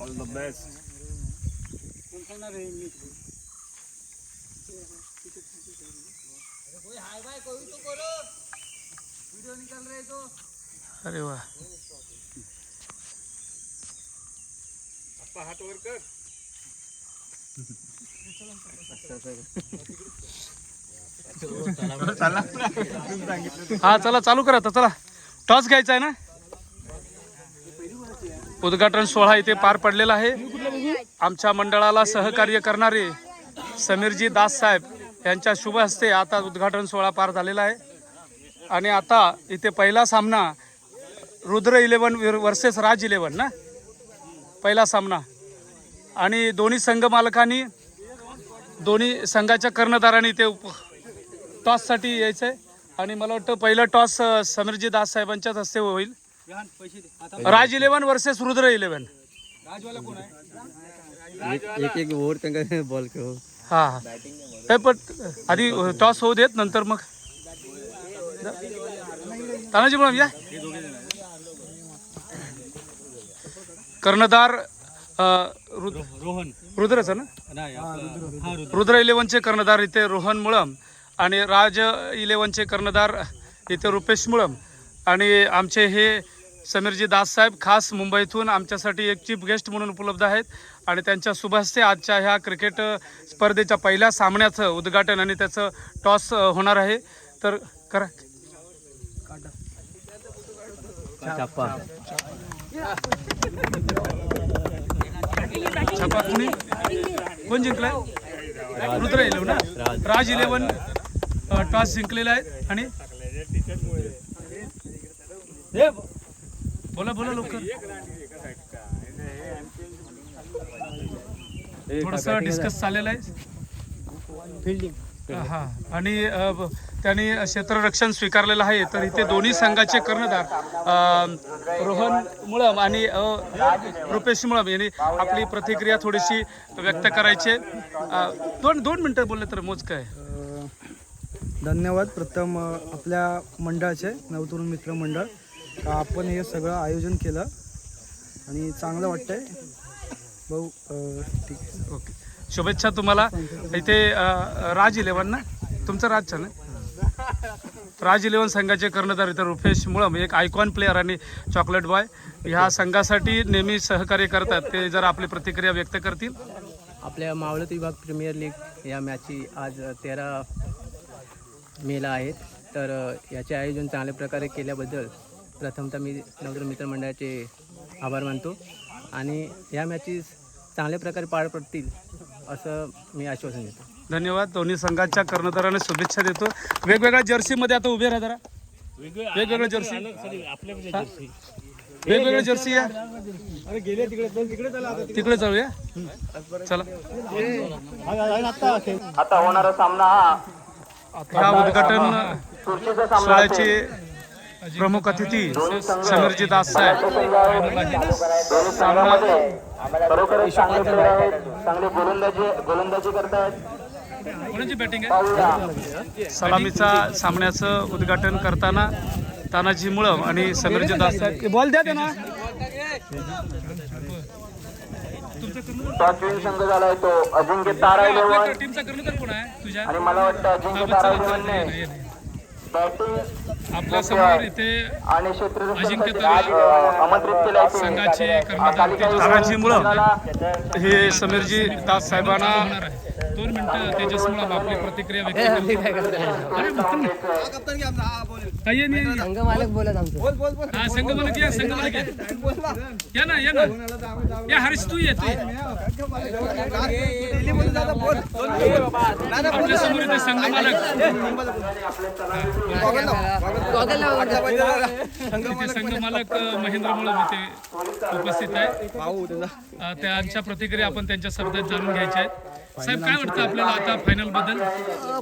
All the best अरे वा. हात वर कर हा चला चालू करा आता चला. टॉस घ्यायचा आहे ना? उद्घाटन सोहळा इथे पार पडलेला आहे. आमच्या मंडळाला सहकार्य करणारे समीरजी दास साहेब यांच्या शुभ हस्ते आता उद्घाटन सोहळा पार झालेला आहे. आणि आता इथे पहिला सामना Rudra eleven versus Raj eleven ना? पहिला सामना. आणि दोन्ही संघ मालकांनी दोन्ही संघाच्या कर्णधारांनी ते उप टॉससाठी यायचं आहे आणि मला वाटतं पहिलं टॉस समीरजी दास साहेबांच्याच हस्ते होईल. Raj eleven versus Rudra eleven. एक एक ओव्हर त्यांना बॉल खेळ हा हा. पण आधी टॉस होऊ देत नंतर मग. तानाजी म्हणून या. कर्णधार अ, रुद्र रोहन. रुद्रच ना? रुद्र इलेव्हनचे कर्णधार इथे रोहन मुळम. आणि राज इलेव्हनचे कर्णधार इथे रुपेश मुळम. आणि आमचे हे समीरजी दास साहेब खास मुंबईतून आमच्यासाठी एक चीफ गेस्ट म्हणून उपलब्ध आहेत. आणि त्यांच्या शुभ हस्ते आजच्या ह्या क्रिकेट स्पर्धेच्या पहिल्या सामन्याचं उद्घाटन आणि त्याचं टॉस होणार आहे. तर करा. छापा छापा कुणी? कोण जिंकलाय? रुद्र इलेव्हन ना? राज इलेव्हन. टॉस जिंकलेला आहे आणि बोला बोला लवकर. थोडस डिस्कस चाललेलं आहे. फिल्डिंग हा. आणि त्यांनी क्षेत्ररक्षण स्वीकारलेलं आहे. तर इथे दोन्ही संघाचे कर्णधार रोहन मुळम आणि रुपेश मुळम यांनी आपली प्रतिक्रिया थोडीशी व्यक्त करायची दोन दोन मिनटं बोलले तर मोजकं आहे. अ, धन्यवाद. प्रथम आपल्या मंडळाचे नवतरुण मित्र मंडळ का आपण हे सगळं आयोजन केलं आणि चांगलं वाटतंय. भाऊ अ, ठीक. आहे ओके. शुभेच्छा तुम्हाला. इथे अ, राज इलेव्हन ना? तुमचं राजचं ना राज इलेव्हन संघाचे कर्णधार इथे रुपेश मुळम एक आयकॉन प्लेअर आणि चॉकलेट बॉय. ह्या संघासाठी नेहमी सहकार्य करतात. ते जर आपली प्रतिक्रिया व्यक्त करतील. आपल्या मावळत विभाग प्रीमियर लीग या मॅची आज तेरा मेला आहेत. तर याचे आयोजन चांगल्या प्रकारे केल्याबद्दल प्रथमतः मी नवतर मित्रमंडळाचे आभार मानतो. आणि या मॅचेस चांगल्या प्रकारे पार पडतील असं मी आश्वासन देतो. धन्यवाद. दोन्ही संघाच्या कर्णधाराने शुभेच्छा देतो. वेगवेगळ्या जर्सीमध्ये आता उभे राहा जरा. वेगवेगळ्या जर्सी? वेगवेगळ्या जर्सी या. तिकडे जाऊया चला आता होणारा सामना हा ह्या उद्घाटन सोहळ्याचे प्रमुख अतिथी समीरजी दास साहेब. दोन्ही संघामध्ये खरोखरच चांगले प्लेयर आहेत चांगले गोलंदाजी गोलंदाजी करतायत. कोणाची बॅटिंग आहे पाहूया सलामीचा सामन्याचं उद्घाटन करताना तानाजी मुळम आणि समीरजी दास साहेब. बॉल द्या त्यांना. टॉस संघ झालाय तो. अजिंक्य तारा इलेव्हन टीमचा कर्णधार कोण आहे तुझ्या? आणि मला वाटतं अजिंक्य तारा बॅटिंग आपल्यासमोर इथे आणि क्षेत्ररक्षण अजिंक्य तारा आमंत्रित केलं आहे संघाचे. कर्णधार हे समीरजी दास साहेबांना दोन मिनिटं मुळम आपली प्रतिक्रिया व्यक्त. काही नाही. संघ मालक बोलत आमचं. हा संघ मालक या संघ मालक या. या ना या ना. या हरीश तू ये तू ये. आपल्यासमोर इथे संघ मालक. इथे संघ मालक अ, महेंद्र मुळम इथे उपस्थित आहे अ, त्यांच्या प्रतिक्रिया आपण त्यांच्या शब्दात जाणून घ्यायच्या आहेत. साहेब काय वाटतं आपल्याला आता फायनलबद्दल?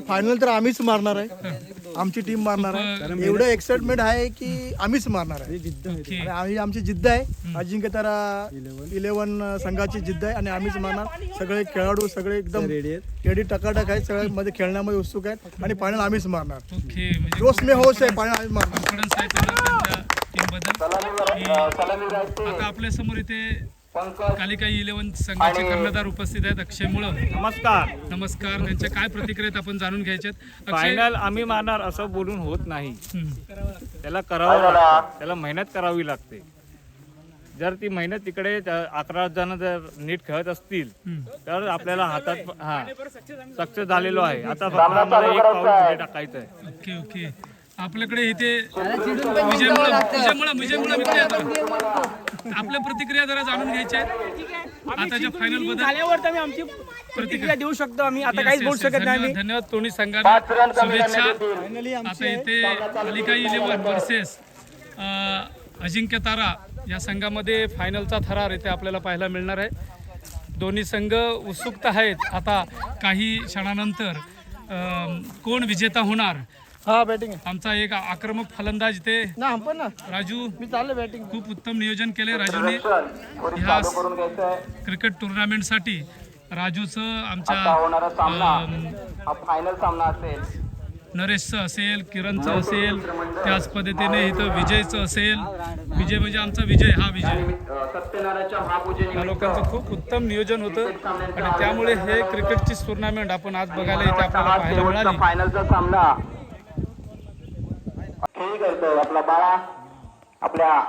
फायनल तर आम्हीच मारणार आहे. आमची टीम मारणार आहे. एवढं एक्साइटमेंट आहे की आम्हीच मारणार आहे. आम्ही आमची जिद्द आहे. अजिंक्य तारा इलेव्हन संघाची जिद्द आहे आणि आम्हीच मारणार. सगळे खेळाडू सगळे एकदम रेडी आहेत. रेडी टकाटक आहेत. सगळे मध्ये खेळण्यामध्ये उत्सुक आहेत. आणि फायनल आम्हीच मारणार. म्हणजे जोश मे होश आहे फायनल आम्हीच मारणार. आता आपल्यासमोर इथे कालिका इलेव्हन संघाचे कर्णधार उपस्थित आहेत. अक्षय मुळम नमस्कार. नमस्कार. त्यांच्या काय प्रतिक्रिया आहेत आपण जाणून घ्यायच्यात अक्षय फायनल आम्ही मारणार असं बोलून होत नाही. त्याला करावं लागतं. त्याला मेहनत करावी लागते. जर ती मेहनत तिकडे अकरा जण जर नीट खेळत असतील तर आपल्याला हातात हा सक्सेस झालेलो आहे. आता फक्त आम्हाला एक पाऊल टाकायचं आहे. Okay okay. आपल्याकडे इथे विजय मुळम विजय मुळम विजय मुळम इकडे येतो आपल्या प्रतिक्रिया जरा जाणून घ्यायच्या आहेत. आताच्या फायनलबद्दल झाल्यावर तर आम्ही आमची प्रतिक्रिया देऊ शकतो. आम्ही आता काहीच बोलू शकत नाही. आम्ही धन्यवाद दोन्ही संघांना शुभेच्छा. आता इथे कालिका इलेव्हन वर्सेस अजिंक्य तारा या संघामध्ये फायनलचा थरार इथे आपल्याला पाहायला मिळणार आहे. दोन्ही संघ उत्सुकता आहेत. आता काही क्षणानंतर अं, कोण विजेता होणार? हा बॅटिंग आमचा एक आक्रमक फलंदाज इथे. ना हम पण ना. राजू मी चाललो बॅटिंग खूप उत्तम नियोजन केले राजूने ह्या क्रिकेट टुर्नामेंटसाठी राजूचं आमच्या होणारा सामना. अं, हा फायनल सामना असेल. नरेशचं असेल किरणचं असेल त्याच पद्धतीने इथं विजयचं असेल. विजय म्हणजे आमचा विजय हा विजय. या लोकांचं खूप उत्तम नियोजन होतं. आणि त्यामुळे हे क्रिकेटची टुर्नामेंट आपण आज बघायला इथे आपल्याला पाहायला मिळाली. फायनलचा सामना. खेळ करतोय आपला बाळा आपल्या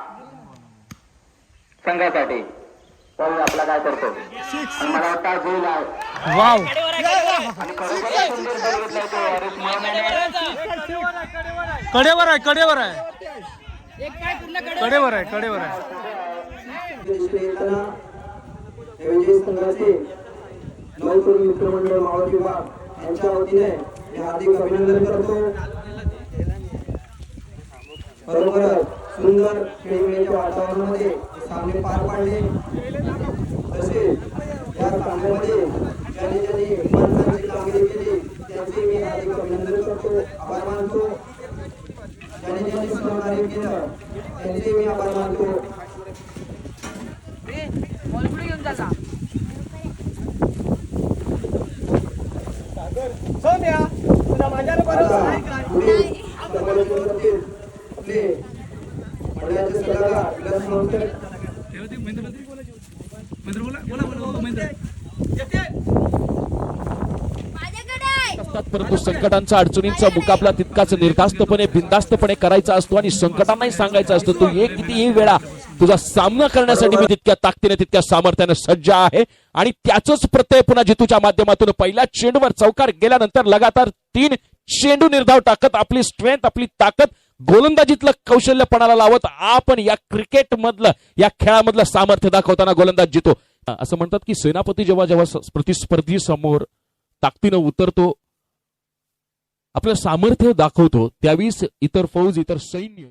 संघासाठी. तर आपला काय करतो आणि मला वाटतं आज होईल. वाव. कडेवर आहे कडेवर आहे कडेवर आहे. कडेवर आहे मित्रमंडळ मावळ विभाग यांच्या वतीने मी हार्दिक अभिनंदन करतो. खरोखरच सुंदर खेळीमेळीच्या वातावरणामध्ये सामने पार पाडले. तसेच या सामन्यामध्ये ज्यांनी ज्यांनी मनसाची कामगिरी केली त्यांचे मी हार्दिक अभिनंदन करतो आभार मानतो. ज्यांनी ज्यांनी सहकार्य केलं त्यांचे मी आभार मानतो. तुला माझ्याला बरोबर आपले मंडळाचे सल्लागार विलास मावकर तेव्हा ते महेंद्र बोलायचे महेंद्र बोला बोला बोला महेंद्र. असतात परंतु संकटांचा अडचणींचा मुकाबला तितकाच निर्धास्तपणे बिंदास्तपणे करायचा असतो आणि संकटांनाही सांगायचं असतं तू एक कितीही वेळा तुझा सामना करण्यासाठी मी तितक्या ताकदीने तितक्या सामर्थ्याने सज्ज आहे. आणि त्याच प्रत्यय पुन्हा जितूच्या माध्यमातून पहिल्या चेंडूवर चौकार गेल्यानंतर लगातार तीन चेंडू निर्धाव टाकत आपली स्ट्रेंथ आपली ताकद गोलंदाजीतलं कौशल्यपणाला लावत आपण या क्रिकेटमधलं या खेळामधलं सामर्थ्य दाखवताना गोलंदाज जितो. असं म्हणतात की सेनापती जेव्हा जेव्हा प्रतिस्पर्धी समोर ताकदीनं उतरतो आपलं सामर्थ्य दाखवतो त्यावेळीच इतर फौज इतर सैन्य